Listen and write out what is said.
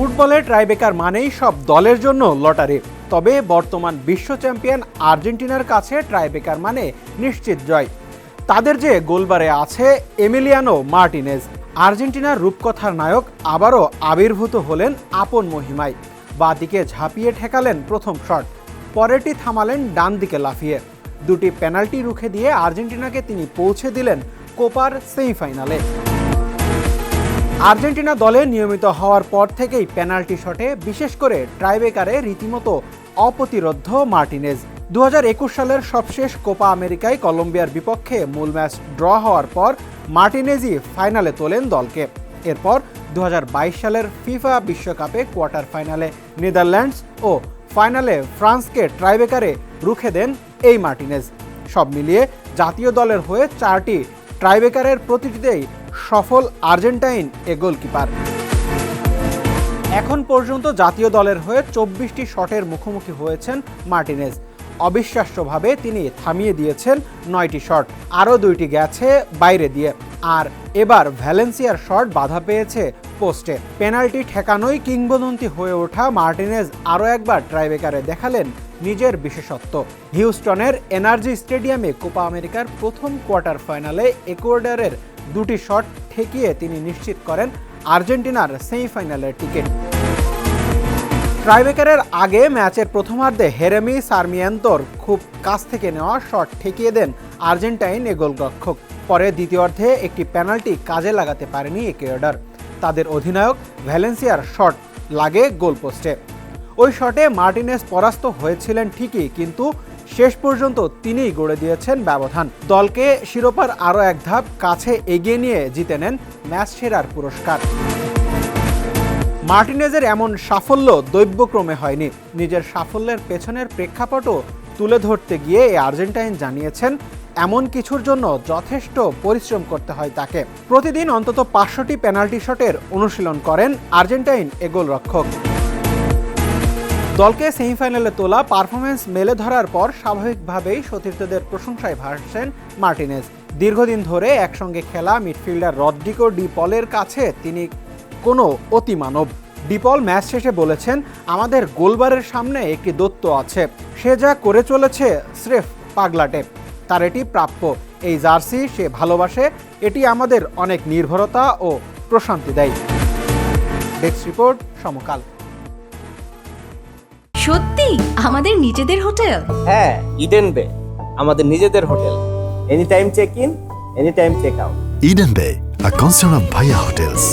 ফুটবলে ট্রাইবেকার মানেই সব দলের জন্য লটারি। তবে বর্তমান বিশ্ব চ্যাম্পিয়ন আর্জেন্টিনার কাছে ট্রাইবেকার মানে নিশ্চিত জয়। তাদের যে গোলবারে আছে এমিলিয়ানো মার্টিনেজ। আর্জেন্টিনার রূপকথার নায়ক আবারও আবির্ভূত হলেন আপন মহিমায়। বাদিকে ঝাঁপিয়ে ঠেকালেন প্রথম শট। পরেরটি থামালেন ডান দিকে লাফিয়ে। দুটি পেনাল্টি রুখে দিয়ে আর্জেন্টিনাকে তিনি পৌঁছে দিলেন কোপার সেমিফাইনালে। আর্জেন্টিনা দলে নিয়মিত হওয়ার পর থেকেই পেনাল্টি শটে, বিশেষ করে ট্রাইবেকারে রীতিমতো অপ্রতিরোধ্য মার্টিনেজ। দু হাজার একুশ সালের সবশেষ কোপা আমেরিকায় কলম্বিয়ার বিপক্ষে মূল ম্যাচ ড্র হওয়ার পর মার্টিনেজই ফাইনালে তোলেন দলকে। এরপর দু হাজার বাইশ সালের ফিফা বিশ্বকাপে কোয়ার্টার ফাইনালে নেদারল্যান্ডস ও ফাইনালে ফ্রান্সকে ট্রাইবেকারে রুখে দেন এই মার্টিনেজ। সব মিলিয়ে জাতীয় দলের হয়ে চারটি ট্রাইবেকারের প্রতিটিতেই সফল আর্জেন্টাইন এ গোলকিপার। এখন পর্যন্ত জাতীয় দলের হয়ে চব্বিশটি শটের মুখোমুখি হয়েছেন মার্টিনেজ। অবিশ্বাস্যভাবে তিনি থামিয়ে দিয়েছেন নয়টি শট, আরও দুইটি গেছে বাইরে দিয়ে। আর এবার ভ্যালেন্সিয়ার শট বাধা পেয়েছে পোস্টে। পেনাল্টি ঠেকানোই কিংবদন্তি হয়ে ওঠা মার্টিনেজ আরও একবার ট্রাইবেকারে দেখালেন নিজের বিশেষত্ব। হিউস্টনের এনার্জি স্টেডিয়ামে কোপা আমেরিকার প্রথম কোয়ার্টার ফাইনালে একুয়েডারের দুটি শট ঠেকিয়ে তিনি নিশ্চিত করেন আর্জেন্টিনার সেমিফাইনালের টিকিট। ট্রাইবেকারের আগে ম্যাচের প্রথমার্ধে হেরেমি সার্মিয়েন্তোর খুব কাছ থেকে নেওয়া শট ঠেকিয়ে দেন আর্জেন্টাইন এ গোলরক্ষক। পরে দ্বিতীয়ার্ধে একটি পেনাল্টি কাজে লাগাতে পারেনি একুয়েডার তাদের অধিনায়ক ভ্যালেন্সিয়ার শট লাগে গোলপোস্টে ওই শটে মার্টিনেস পরাস্ত হয়েছিলেন ঠিকই, কিন্তু শেষ পর্যন্ত তিনিই গড়ে দিয়েছেন ব্যবধান। দলকে শিরোপার আরও এক ধাপ কাছে এগিয়ে নিয়ে জিতে নেন ম্যাচ সেরার পুরস্কার। মার্টিনেজের এমন সাফল্য দৈব্যক্রমে হয়নি। নিজের সাফল্যের পেছনের প্রেক্ষাপটও তুলে ধরতে গিয়ে এই আর্জেন্টাইন জানিয়েছেন এমন কিছুর জন্য যথেষ্ট পরিশ্রম করতে হয় তাকে। প্রতিদিন অন্তত পাঁচশোটি পেনাল্টি শটের অনুশীলন করেন আর্জেন্টাইন এ গোলরক্ষক। দলকে সেমিফাইনালে তোলা পারফরমেন্স মেলে ধরার পর স্বাভাবিকভাবেই সতীর্থদের প্রশংসায় ভাসছেন মার্টিনেস দীর্ঘদিন ধরে একসঙ্গে খেলা মিডফিল্ডার রদ্রিকো ডি পলের কাছে তিনি কোনো অতিমানব। ডিপল ম্যাচ শেষে বলেছেন, আমাদের গোলবারের সামনে একটি দত্ত আছে। সে যা করে চলেছে স্রেফ পাগলাটে। তার এটি প্রাপ্য। এই জার্সি সে ভালোবাসে এটি আমাদের অনেক নির্ভরতা ও প্রশান্তি দেয়। Desk report Samakal. সত্যি? আমাদের নিজেদের হোটেল? হ্যাঁ ইডেন বে। আমাদের নিজেদের hotel. Any time check in any time check out Eden Bay a concern of ভাইয়া Hotels.